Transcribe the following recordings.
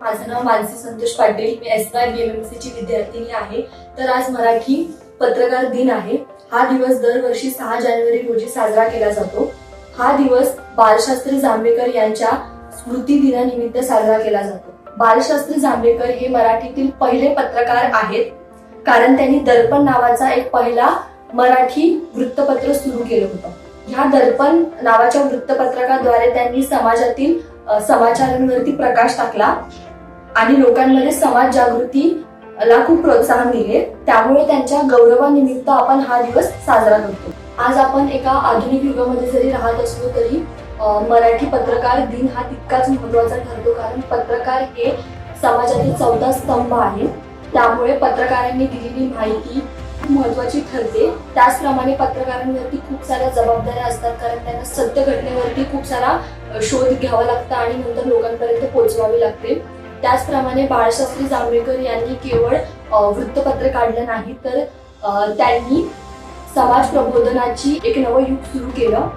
माझं नाव मानसी संतोष पाटील. मी S Y B M M ची विद्यार्थिनी आहे. तर आज मराठी पत्रकार दिन आहे. हा दिवस दरवर्षी सहा जानेवारी रोजी साजरा केला जातो. हा दिवस बालशास्त्री जांभेकर यांच्या स्मृती दिनानिमित्त साजरा केला जातो. बालशास्त्री जांभेकर हे मराठीतील पहिले पत्रकार आहेत. कारण त्यांनी दर्पण नावाचा एक पहिला मराठी वृत्तपत्र सुरू केलं होतं. ह्या दर्पण नावाच्या वृत्तपत्रकाद्वारे त्यांनी समाजातील समाचारांवरती प्रकाश टाकला. आणि लोकांमध्ये समाज जागृतीला खूप प्रोत्साहन दिले त्यामुळे त्यांच्या गौरवानिमित्त आपण हा दिवस साजरा करतो. आज आपण एका आधुनिक युगामध्ये जरी राहत असलो तरी मराठी पत्रकार दिन हा तितकाच महत्त्वाचा ठरतो कारण पत्रकार हे समाजातील चौथा स्तंभ आहे. त्यामुळे पत्रकारांनी दिलेली माहिती खूप महत्वाची ठरते. त्याचप्रमाणे पत्रकारांवरती खूप साऱ्या जबाबदाऱ्या असतात कारण त्यांना सत्य घटनेवरती खूप सारा शोध घ्यावा लागतं आणि नंतर लोकांपर्यंत पोहोचवावे लागते. त्याचप्रमाणे बाळशास्त्री जांभेकर यांनी केवळ वृत्तपत्र काढलं नाही तर त्यांनी समाज प्रबोधनाची एक नवं युग सुरू केलं.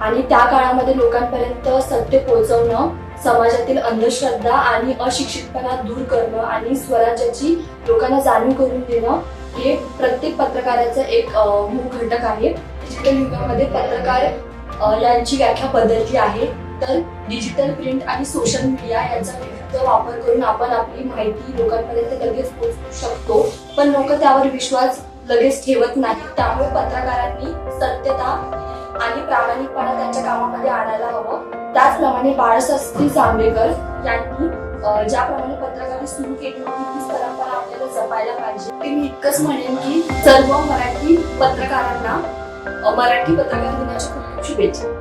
आणि त्या काळामध्ये लोकांपर्यंत सत्य पोहोचवणं समाजातील अंधश्रद्धा आणि अशिक्षितपणा दूर करणं आणि स्वराज्याची लोकांना जाणीव करून देणं हे प्रत्येक पत्रकाराचं एक मूळ घटक आहे. डिजिटल युगामध्ये पत्रकार यांची व्याख्या बदलली आहे. तर डिजिटल प्रिंट आणि सोशल मीडिया यांचा विविध वापर करून आपण आपली माहिती लोकांपर्यंत लगेच पोहोचवू शकतो. पण लोक त्यावर विश्वास लगेच ठेवत नाहीत. त्यामुळे पत्रकारांनी सत्यता आणि प्रामाणिकपणा त्यांच्या कामामध्ये आणायला हवं. त्याचप्रमाणे बाळशास्त्री जांभेकर यांनी ज्याप्रमाणे पत्रकारी सुरू केली होती तीच परंपरा आपल्याला जपायला पाहिजे. ते मी इतकंच म्हणेन की सर्व मराठी पत्रकारांना मराठी पत्रकार दिनाच्या खूप खूप शुभेच्छा.